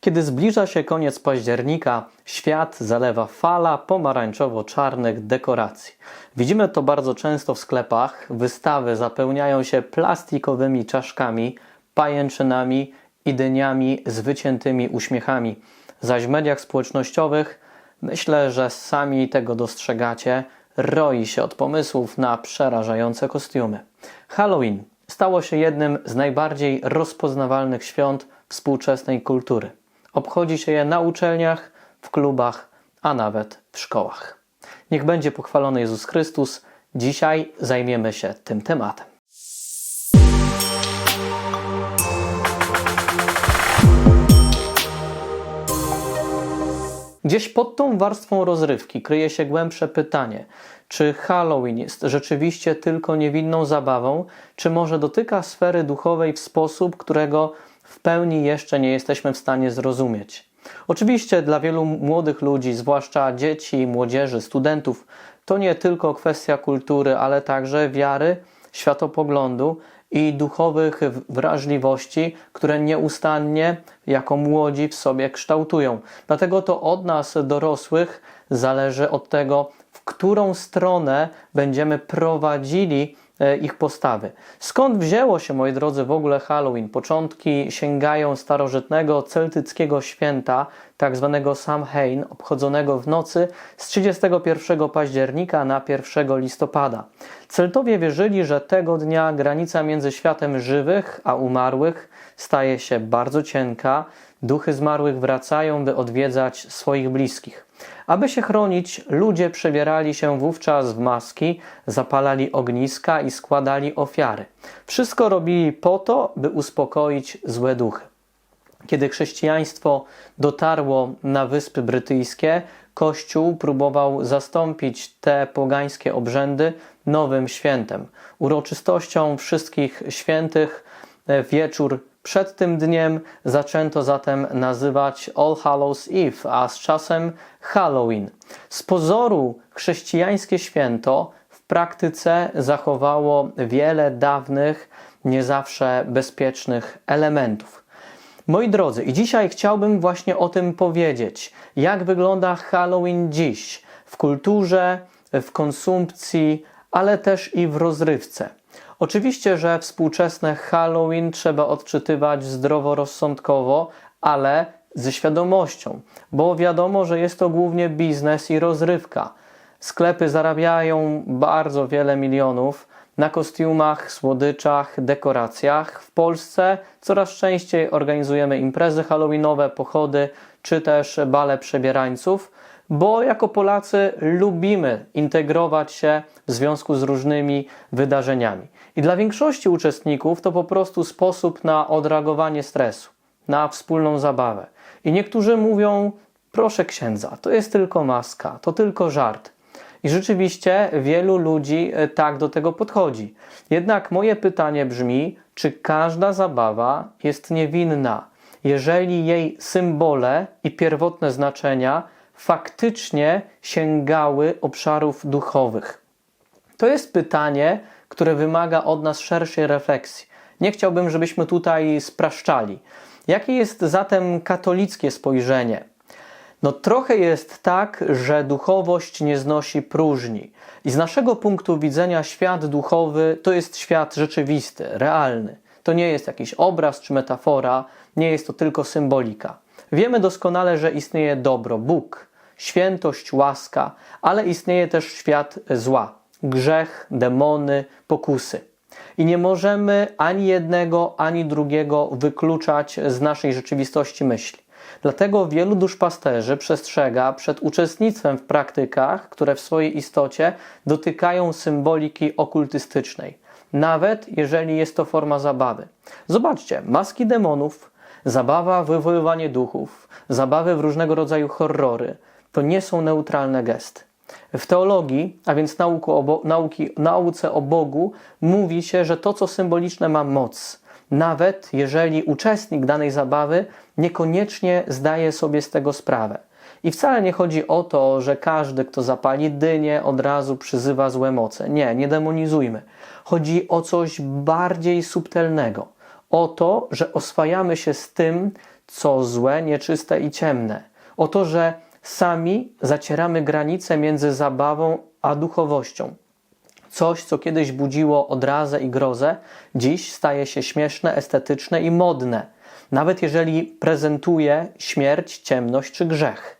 Kiedy zbliża się koniec października, świat zalewa fala pomarańczowo-czarnych dekoracji. Widzimy to bardzo często w sklepach. Wystawy zapełniają się plastikowymi czaszkami, pajęczynami i dyniami z wyciętymi uśmiechami. Zaś w mediach społecznościowych, myślę, że sami tego dostrzegacie, roi się od pomysłów na przerażające kostiumy. Halloween stało się jednym z najbardziej rozpoznawalnych świąt współczesnej kultury. Obchodzi się je na uczelniach, w klubach, a nawet w szkołach. Niech będzie pochwalony Jezus Chrystus. Dzisiaj zajmiemy się tym tematem. Gdzieś pod tą warstwą rozrywki kryje się głębsze pytanie: czy Halloween jest rzeczywiście tylko niewinną zabawą, czy może dotyka sfery duchowej w sposób, którego w pełni jeszcze nie jesteśmy w stanie zrozumieć? Oczywiście dla wielu młodych ludzi, zwłaszcza dzieci, młodzieży, studentów, to nie tylko kwestia kultury, ale także wiary, światopoglądu i duchowych wrażliwości, które nieustannie jako młodzi w sobie kształtują. Dlatego to od nas, dorosłych, zależy od tego, w którą stronę będziemy prowadzili ich postawy. Skąd wzięło się, moi drodzy, w ogóle Halloween? Początki sięgają starożytnego celtyckiego święta, tak zwanego Samhain, obchodzonego w nocy z 31 października na 1 listopada. Celtowie wierzyli, że tego dnia granica między światem żywych a umarłych staje się bardzo cienka, duchy zmarłych wracają, by odwiedzać swoich bliskich. Aby się chronić, ludzie przebierali się wówczas w maski, zapalali ogniska i składali ofiary. Wszystko robili po to, by uspokoić złe duchy. Kiedy chrześcijaństwo dotarło na Wyspy Brytyjskie, Kościół próbował zastąpić te pogańskie obrzędy nowym świętem. Uroczystością wszystkich świętych wieczór przed tym dniem zaczęto zatem nazywać All Hallows Eve, a z czasem Halloween. Z pozoru chrześcijańskie święto w praktyce zachowało wiele dawnych, nie zawsze bezpiecznych elementów. Moi drodzy, i dzisiaj chciałbym właśnie o tym powiedzieć. Jak wygląda Halloween dziś w kulturze, w konsumpcji, ale też i w rozrywce. Oczywiście, że współczesne Halloween trzeba odczytywać zdroworozsądkowo, ale ze świadomością, bo wiadomo, że jest to głównie biznes i rozrywka. Sklepy zarabiają bardzo wiele milionów na kostiumach, słodyczach, dekoracjach. W Polsce coraz częściej organizujemy imprezy halloweenowe, pochody czy też bale przebierańców, bo jako Polacy lubimy integrować się w związku z różnymi wydarzeniami. I dla większości uczestników to po prostu sposób na odreagowanie stresu, na wspólną zabawę. I niektórzy mówią: Proszę księdza, to jest tylko maska, to tylko żart. I rzeczywiście wielu ludzi e, tak do tego podchodzi. Jednak moje pytanie brzmi: czy każda zabawa jest niewinna, jeżeli jej symbole i pierwotne znaczenia faktycznie sięgały obszarów duchowych? To jest pytanie, które wymaga od nas szerszej refleksji. Nie chciałbym, żebyśmy tutaj spraszczali. Jakie jest zatem katolickie spojrzenie? No trochę jest tak, że duchowość nie znosi próżni. I z naszego punktu widzenia świat duchowy to jest świat rzeczywisty, realny. To nie jest jakiś obraz czy metafora, nie jest to tylko symbolika. Wiemy doskonale, że istnieje dobro, Bóg, świętość, łaska, ale istnieje też świat zła, grzech, demony, pokusy. I nie możemy ani jednego, ani drugiego wykluczać z naszej rzeczywistości myśli. Dlatego wielu duszpasterzy przestrzega przed uczestnictwem w praktykach, które w swojej istocie dotykają symboliki okultystycznej, nawet jeżeli jest to forma zabawy. Zobaczcie, maski demonów, zabawa wywoływanie duchów, zabawy w różnego rodzaju horrory to nie są neutralne gesty. W teologii, a więc nauku o nauki, nauce o Bogu, mówi się, że to, co symboliczne, ma moc. Nawet jeżeli uczestnik danej zabawy niekoniecznie zdaje sobie z tego sprawę. I wcale nie chodzi o to, że każdy, kto zapali dynię, od razu przyzywa złe moce. Nie, nie demonizujmy. Chodzi o coś bardziej subtelnego. O to, że oswajamy się z tym, co złe, nieczyste i ciemne. O to, że sami zacieramy granice między zabawą a duchowością. Coś, co kiedyś budziło odrazę i grozę, dziś staje się śmieszne, estetyczne i modne, nawet jeżeli prezentuje śmierć, ciemność czy grzech.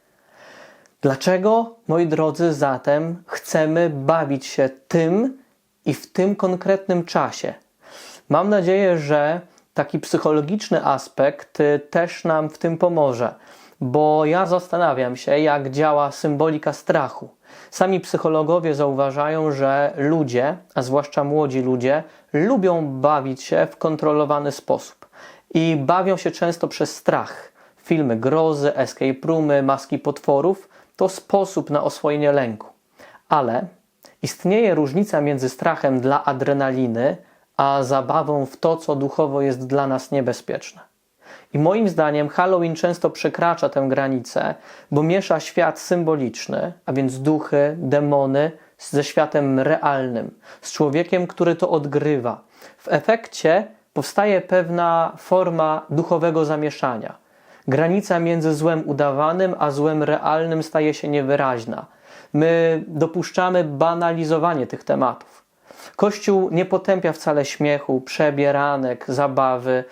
Dlaczego, moi drodzy, zatem chcemy bawić się tym i w tym konkretnym czasie? Mam nadzieję, że taki psychologiczny aspekt y, też nam w tym pomoże, bo ja zastanawiam się, jak działa symbolika strachu. Sami psychologowie zauważają, że ludzie, a zwłaszcza młodzi ludzie, lubią bawić się w kontrolowany sposób i bawią się często przez strach. Filmy grozy, escape roomy, maski potworów to sposób na oswojenie lęku. Ale istnieje różnica między strachem dla adrenaliny, a zabawą w to, co duchowo jest dla nas niebezpieczne. I moim zdaniem Halloween często przekracza tę granicę, bo miesza świat symboliczny, a więc duchy, demony, ze światem realnym, z człowiekiem, który to odgrywa. W efekcie powstaje pewna forma duchowego zamieszania. Granica między złem udawanym a złem realnym staje się niewyraźna. My dopuszczamy banalizowanie tych tematów. Kościół nie potępia wcale śmiechu, przebieranek, zabawy.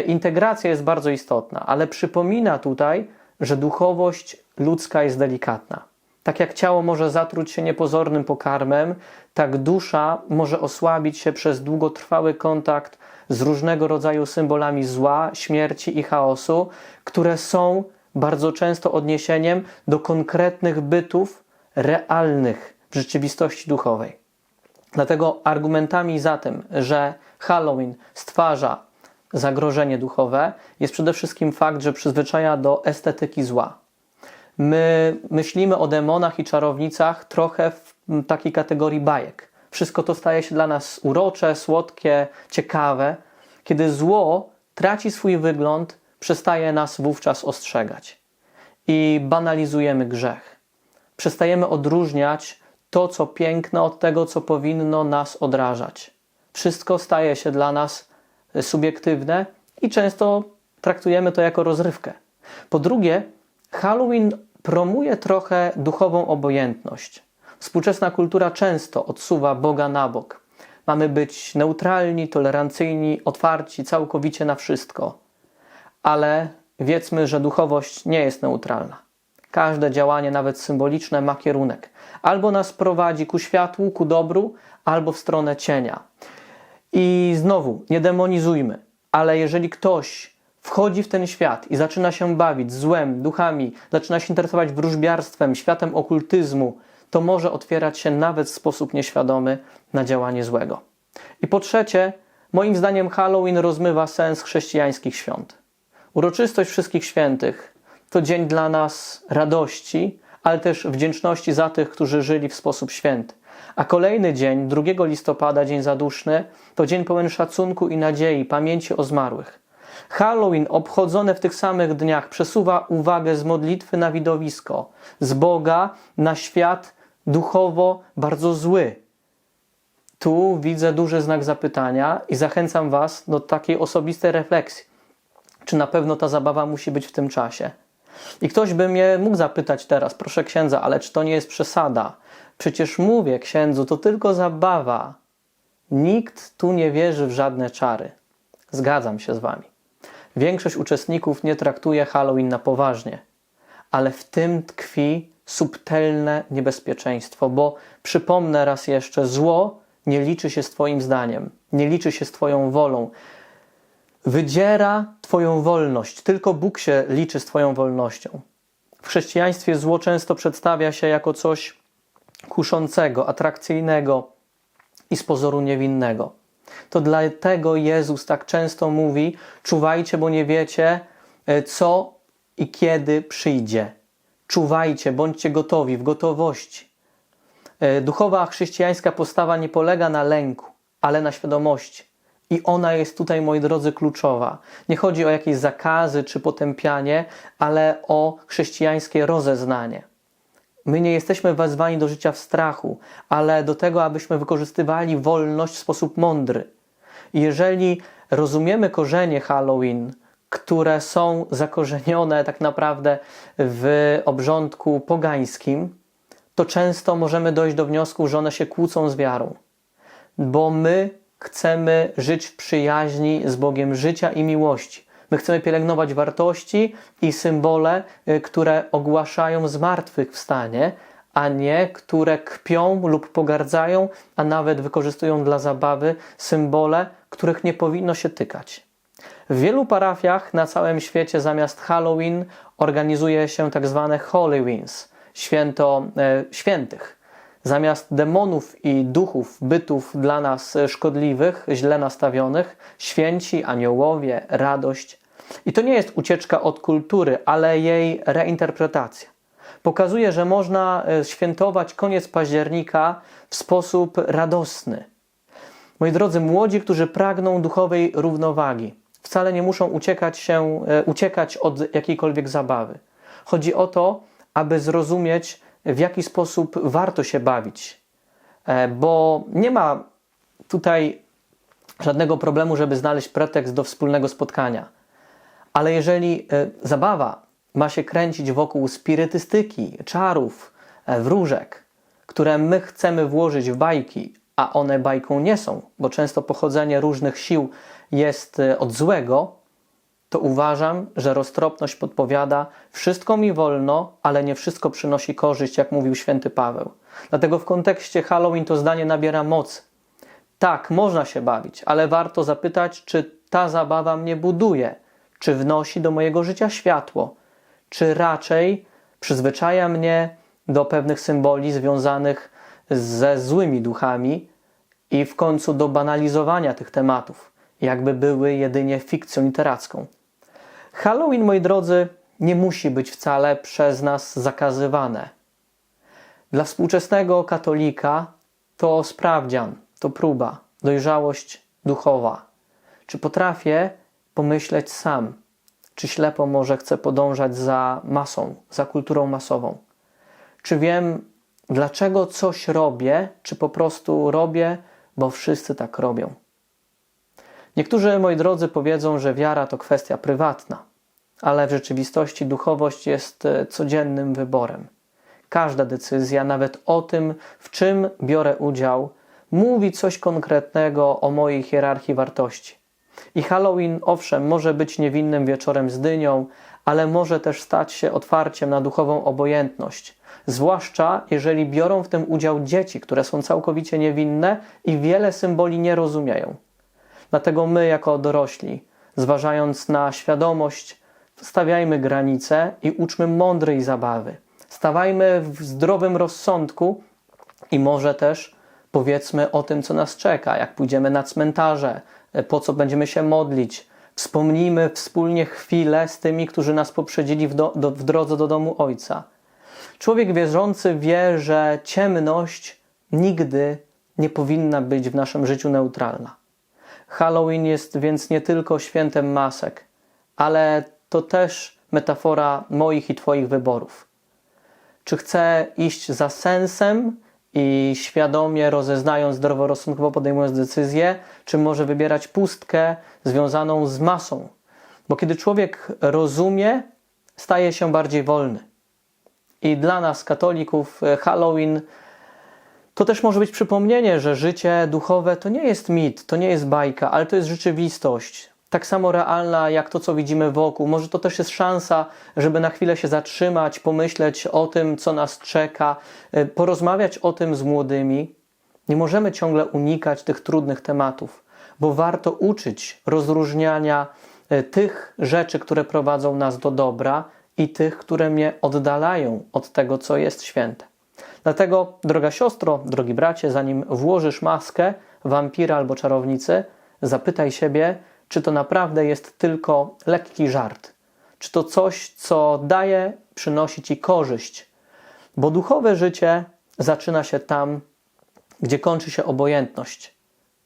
Integracja jest bardzo istotna, ale przypomina tutaj, że duchowość ludzka jest delikatna. Tak jak ciało może zatruć się niepozornym pokarmem, tak dusza może osłabić się przez długotrwały kontakt z różnego rodzaju symbolami zła, śmierci i chaosu, które są bardzo często odniesieniem do konkretnych bytów realnych w rzeczywistości duchowej. Dlatego argumentami za tym, że Halloween stwarza zagrożenie duchowe, jest przede wszystkim fakt, że przyzwyczaja do estetyki zła. My myślimy o demonach i czarownicach trochę w takiej kategorii bajek. Wszystko to staje się dla nas urocze, słodkie, ciekawe. Kiedy zło traci swój wygląd, przestaje nas wówczas ostrzegać i banalizujemy grzech. Przestajemy odróżniać to, co piękne, od tego, co powinno nas odrażać. Wszystko staje się dla nas subiektywne i często traktujemy to jako rozrywkę. Po drugie, Halloween promuje trochę duchową obojętność. Współczesna kultura często odsuwa Boga na bok. Mamy być neutralni, tolerancyjni, otwarci całkowicie na wszystko. Ale wiedzmy, że duchowość nie jest neutralna. Każde działanie, nawet symboliczne, ma kierunek. Albo nas prowadzi ku światłu, ku dobru, albo w stronę cienia. I znowu, nie demonizujmy, ale jeżeli ktoś wchodzi w ten świat i zaczyna się bawić złem, duchami, zaczyna się interesować wróżbiarstwem, światem okultyzmu, to może otwierać się nawet w sposób nieświadomy na działanie złego. I po trzecie, moim zdaniem Halloween rozmywa sens chrześcijańskich świąt. Uroczystość Wszystkich Świętych to dzień dla nas radości, ale też wdzięczności za tych, którzy żyli w sposób święty. A kolejny dzień, 2 listopada, dzień zaduszny, to dzień pełen szacunku i nadziei, pamięci o zmarłych. Halloween obchodzone w tych samych dniach przesuwa uwagę z modlitwy na widowisko, z Boga na świat duchowo bardzo zły. Tu widzę duży znak zapytania i zachęcam Was do takiej osobistej refleksji. Czy na pewno ta zabawa musi być w tym czasie? I ktoś by mnie mógł zapytać teraz, proszę księdza, ale czy to nie jest przesada? Przecież mówię księdzu, to tylko zabawa. Nikt tu nie wierzy w żadne czary. Zgadzam się z Wami. Większość uczestników nie traktuje Halloween na poważnie, ale w tym tkwi subtelne niebezpieczeństwo, bo przypomnę raz jeszcze, zło nie liczy się z Twoim zdaniem, nie liczy się z Twoją wolą. Wydziera Twoją wolność, tylko Bóg się liczy z Twoją wolnością. W chrześcijaństwie zło często przedstawia się jako coś kuszącego, atrakcyjnego i z pozoru niewinnego. To dlatego Jezus tak często mówi: czuwajcie, bo nie wiecie, e, co i kiedy przyjdzie. Czuwajcie, bądźcie gotowi, w gotowości. E, duchowa chrześcijańska postawa nie polega na lęku, ale na świadomości. I ona jest tutaj, moi drodzy, kluczowa. Nie chodzi o jakieś zakazy czy potępianie, ale o chrześcijańskie rozeznanie. My nie jesteśmy wezwani do życia w strachu, ale do tego, abyśmy wykorzystywali wolność w sposób mądry. Jeżeli rozumiemy korzenie Halloween, które są zakorzenione tak naprawdę w obrządku pogańskim, to często możemy dojść do wniosku, że one się kłócą z wiarą, bo my chcemy żyć w przyjaźni z Bogiem życia i miłości. My chcemy pielęgnować wartości i symbole, y, które ogłaszają zmartwychwstanie, a nie które kpią lub pogardzają, a nawet wykorzystują dla zabawy symbole, których nie powinno się tykać. W wielu parafiach na całym świecie zamiast Halloween organizuje się tak zwane Halloween's, święto e, świętych. Zamiast demonów i duchów, bytów dla nas szkodliwych, źle nastawionych, święci, aniołowie, radość. I to nie jest ucieczka od kultury, ale jej reinterpretacja. Pokazuje, że można e, świętować koniec października w sposób radosny. Moi drodzy, młodzi, którzy pragną duchowej równowagi, wcale nie muszą uciekać, się, e, uciekać od jakiejkolwiek zabawy. Chodzi o to, aby zrozumieć, w jaki sposób warto się bawić, E, bo nie ma tutaj żadnego problemu, żeby znaleźć pretekst do wspólnego spotkania. Ale jeżeli e, zabawa ma się kręcić wokół spirytystyki, czarów, e, wróżek, które my chcemy włożyć w bajki, a one bajką nie są, bo często pochodzenie różnych sił jest e, od złego, to uważam, że roztropność podpowiada: wszystko mi wolno, ale nie wszystko przynosi korzyść, jak mówił święty Paweł. Dlatego w kontekście Halloween to zdanie nabiera mocy. Tak, można się bawić, ale warto zapytać, czy ta zabawa mnie buduje, czy wnosi do mojego życia światło, czy raczej przyzwyczaja mnie do pewnych symboli związanych ze złymi duchami i w końcu do banalizowania tych tematów, jakby były jedynie fikcją literacką. Halloween, moi drodzy, nie musi być wcale przez nas zakazywane. Dla współczesnego katolika to sprawdzian, to próba, dojrzałość duchowa. Czy potrafię pomyśleć sam? Czy ślepo może chcę podążać za masą, za kulturą masową? Czy wiem, dlaczego coś robię, czy po prostu robię, bo wszyscy tak robią? Niektórzy, moi drodzy, powiedzą, że wiara to kwestia prywatna, ale w rzeczywistości duchowość jest e, codziennym wyborem. Każda decyzja, nawet o tym, w czym biorę udział, mówi coś konkretnego o mojej hierarchii wartości. I Halloween, owszem, może być niewinnym wieczorem z dynią, ale może też stać się otwarciem na duchową obojętność. Zwłaszcza jeżeli biorą w tym udział dzieci, które są całkowicie niewinne i wiele symboli nie rozumieją. Dlatego my, jako dorośli, zważając na świadomość, stawiajmy granice i uczmy mądrej zabawy. Stawajmy w zdrowym rozsądku i może też powiedzmy o tym, co nas czeka, jak pójdziemy na cmentarze, po co będziemy się modlić. Wspomnijmy wspólnie chwilę z tymi, którzy nas poprzedzili w, do, do, w drodze do domu Ojca. Człowiek wierzący wie, że ciemność nigdy nie powinna być w naszym życiu neutralna. Halloween jest więc nie tylko świętem masek, ale to też metafora moich i Twoich wyborów. Czy chcę iść za sensem i świadomie rozeznając zdroworozsądkowo podejmując decyzję, czy może wybierać pustkę związaną z masą? Bo kiedy człowiek rozumie, staje się bardziej wolny. I dla nas, katolików, Halloween to też może być przypomnienie, że życie duchowe to nie jest mit, to nie jest bajka, ale to jest rzeczywistość. Tak samo realna jak to, co widzimy wokół. Może to też jest szansa, żeby na chwilę się zatrzymać, pomyśleć o tym, co nas czeka, y, porozmawiać o tym z młodymi. Nie możemy ciągle unikać tych trudnych tematów, bo warto uczyć rozróżniania y, tych rzeczy, które prowadzą nas do dobra i tych, które mnie oddalają od tego, co jest święte. Dlatego, droga siostro, drogi bracie, zanim włożysz maskę wampira albo czarownicy, zapytaj siebie, czy to naprawdę jest tylko lekki żart, czy to coś, co daje, przynosi ci korzyść. Bo duchowe życie zaczyna się tam, gdzie kończy się obojętność,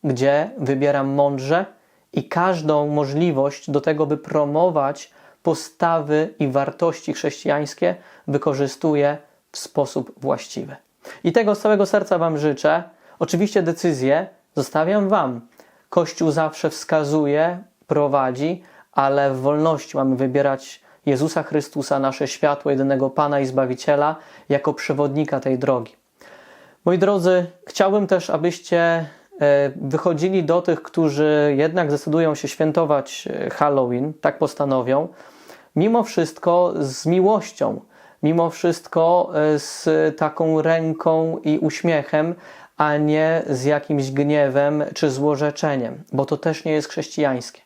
gdzie wybieram mądrze i każdą możliwość do tego, by promować postawy i wartości chrześcijańskie, wykorzystuję w sposób właściwy. I tego z całego serca Wam życzę. Oczywiście decyzję zostawiam Wam. Kościół zawsze wskazuje, prowadzi, ale w wolności mamy wybierać Jezusa Chrystusa, nasze światło, jedynego Pana i Zbawiciela, jako przewodnika tej drogi. Moi drodzy, chciałbym też, abyście e, wychodzili do tych, którzy jednak zdecydują się świętować e, Halloween, tak postanowią, mimo wszystko z miłością, mimo wszystko e, z taką ręką i uśmiechem, a nie z jakimś gniewem czy złorzeczeniem, bo to też nie jest chrześcijańskie.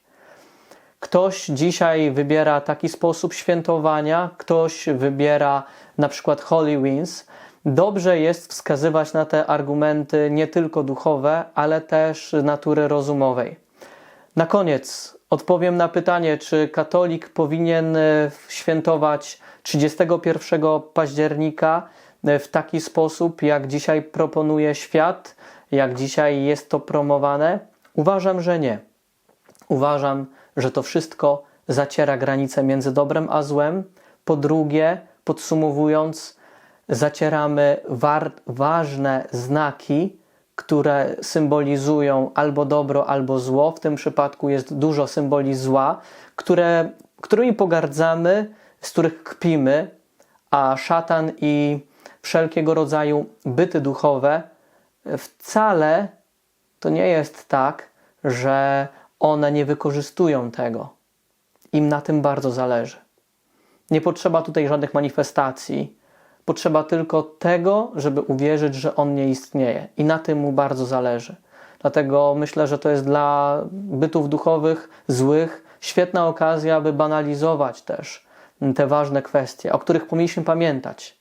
Ktoś dzisiaj wybiera taki sposób świętowania, ktoś wybiera na przykład Halloween's. Dobrze jest wskazywać na te argumenty nie tylko duchowe, ale też natury rozumowej. Na koniec odpowiem na pytanie, czy katolik powinien e, świętować 31 października w taki sposób, jak dzisiaj proponuje świat, jak dzisiaj jest to promowane? Uważam, że nie. Uważam, że to wszystko zaciera granice między dobrem a złem. Po drugie, podsumowując, zacieramy ważne znaki, które symbolizują albo dobro, albo zło. W tym przypadku jest dużo symboli zła, które, którymi pogardzamy, z których kpimy, a szatan i wszelkiego rodzaju byty duchowe wcale to nie jest tak, że one nie wykorzystują tego. Im na tym bardzo zależy. Nie potrzeba tutaj żadnych manifestacji. Potrzeba tylko tego, żeby uwierzyć, że on nie istnieje. I na tym mu bardzo zależy. Dlatego myślę, że to jest dla bytów duchowych złych świetna okazja, aby banalizować też te ważne kwestie, o których powinniśmy pamiętać.